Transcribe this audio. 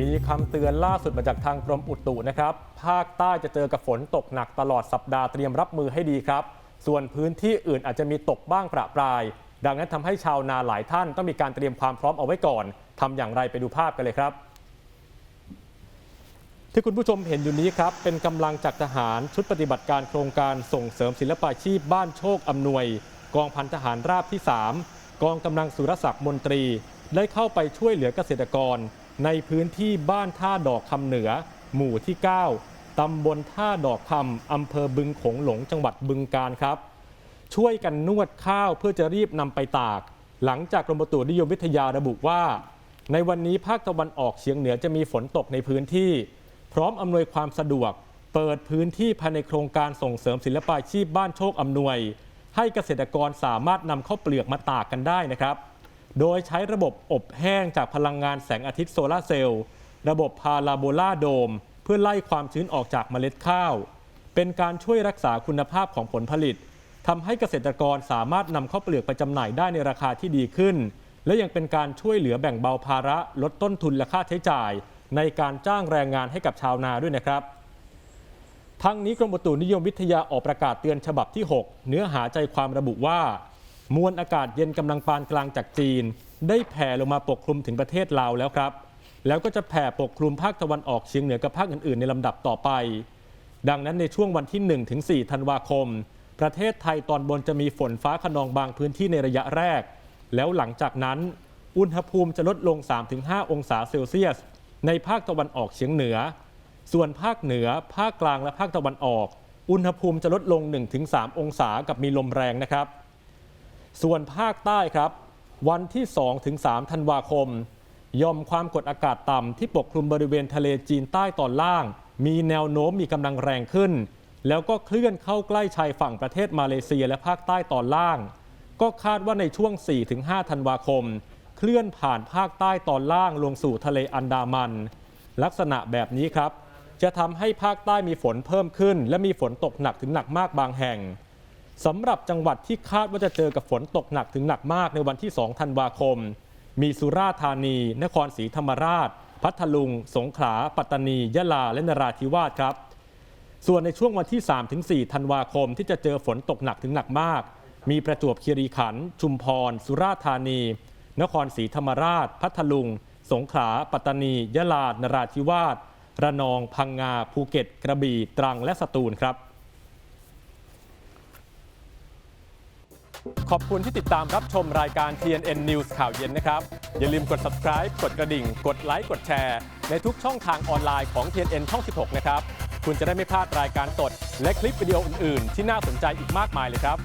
มีคำเตือนล่าสุดมาจากทางกรมอุตุนะครับ ภาคใต้จะเจอกับฝนตกหนักตลอดสัปดาห์เตรียมรับมือให้ดีครับ ส่วนพื้นที่อื่นอาจจะมีตกบ้างประปราย ดังนั้นทำให้ชาวนาหลายท่านต้องมีการเตรียมความพร้อมเอาไว้ก่อนทำอย่างไรไปดูภาพกันเลยครับ ที่คุณผู้ชมเห็นอยู่นี้ครับ เป็นกำลังจากทหารชุดปฏิบัติการโครงการส่งเสริมศิลปาชีพบ้านโชคอำนวย กองพันทหารราบที่ 3 กองกำลังสุรศักดิ์มนตรี ได้เข้าไปช่วยเหลือเกษตรกร ในพื้นที่บ้านท่าดอกคำเหนือ หมู่ที่ 9 ตำบลท่าดอกคำอำเภอบึงโขงหลงจังหวัดบึงกาฬครับ ช่วยกันนวดข้าวเพื่อจะรีบนำไปตาก หลังจากกรมอุตุนิยมวิทยาระบุว่า ในวันนี้ภาคตะวันออกเฉียงเหนือจะมีฝนตกในพื้นที่ พร้อมอำนวยความสะดวก เปิดพื้นที่ภายในโครงการส่งเสริมศิลปาชีพบ้านโชคอำนวย ให้เกษตรกรสามารถนำข้าวเปลือกมาตากกันได้นะครับ โดยใช้ระบบอบแห้งจากพลังงานแสงอาทิตย์โซลาร์เซลล์ ระบบพาราโบลาโดม เพื่อไล่ความชื้นออกจากเมล็ดข้าว เป็นการช่วยรักษาคุณภาพของผลผลิตทำให้เกษตรกรสามารถนำข้าวเปลือกไปจำหน่ายได้ในราคาที่ดีขึ้น และยังเป็นการช่วยเหลือแบ่งเบาภาระลดต้นทุนและค่าใช้จ่าย ในการจ้างแรงงานให้กับชาวนาด้วยนะครับทั้งนี้กรมอุตุนิยมวิทยาออกประกาศเตือนฉบับที่ 6 เนื้อหาใจความระบุว่า มวลอากาศเย็นกำลังปานกลางจากจีน ได้แผ่ลงมาปกคลุมถึงประเทศลาวแล้วครับ แล้วก็จะแผ่ปกคลุมภาคตะวันออกเฉียงเหนือกับภาคอื่นๆ ในลำดับต่อไป ดังนั้นในช่วงวันที่1ถึง4ธันวาคม ประเทศไทยตอนบนจะมีฝนฟ้าขนองบางพื้นที่ในระยะแรก แล้วหลังจากนั้น อุณหภูมิจะลดลง 3-5 องศาเซลเซียส ในภาคตะวันออกเฉียงเหนือ ส่วนภาคเหนือ ภาคกลางและภาคตะวันออก อุณหภูมิจะลดลง 1-3 องศากับมีลมแรงนะครับ ส่วนภาคใต้ครับ วันที่2-3ธันวาคมยอมความกดอากาศต่ำที่ปกคลุมบริเวณทะเลจีนใต้ตอนล่าง มีแนวโน้มมีกำลังแรงขึ้น แล้วก็เคลื่อนเข้าใกล้ชายฝั่งประเทศมาเลเซียและภาคใต้ตอนล่าง ก็คาดว่าในช่วง 4-5 ธันวาคม เคลื่อนผ่านภาคใต้ตอนล่างลงสู่ทะเลอันดามัน ลักษณะแบบนี้ครับ จะทำให้ภาคใต้มีฝนเพิ่มขึ้น และมีฝนตกหนักถึงหนักมากบางแห่ง สำหรับจังหวัดที่คาดว่าจะเจอกับฝนตกหนักถึงหนักมากในวันที่ 2 ธันวาคม มีสุราษฎร์ธานี นครศรีธรรมราช พัทลุง สงขลา ปัตตานี ยะลา และนราธิวาสครับ ส่วนในช่วงวันที่ 3-4 ธันวาคมที่จะเจอฝนตกหนักถึงหนักมาก มีประจวบคีรีขันธ์ ชุมพร สุราษฎร์ธานี นครศรีธรรมราช พัทลุง สงขลา ปัตตานี ยะลา นราธิวาส ระนอง พังงา ภูเก็ต กระบี่ ตรัง และสตูลครับ ขอบคุณที่ติดตามรับชมรายการ TNN News ข่าวเย็นนะครับ อย่าลืมกด subscribe กดกระดิ่ง กดไลค์กดแชร์ ในทุกช่องทางออนไลน์ของ TNN ช่อง 16 นะครับ คุณจะได้ไม่พลาดรายการสด และคลิปวิดีโออื่น ๆ ที่น่าสนใจอีกมากมายเลยครับ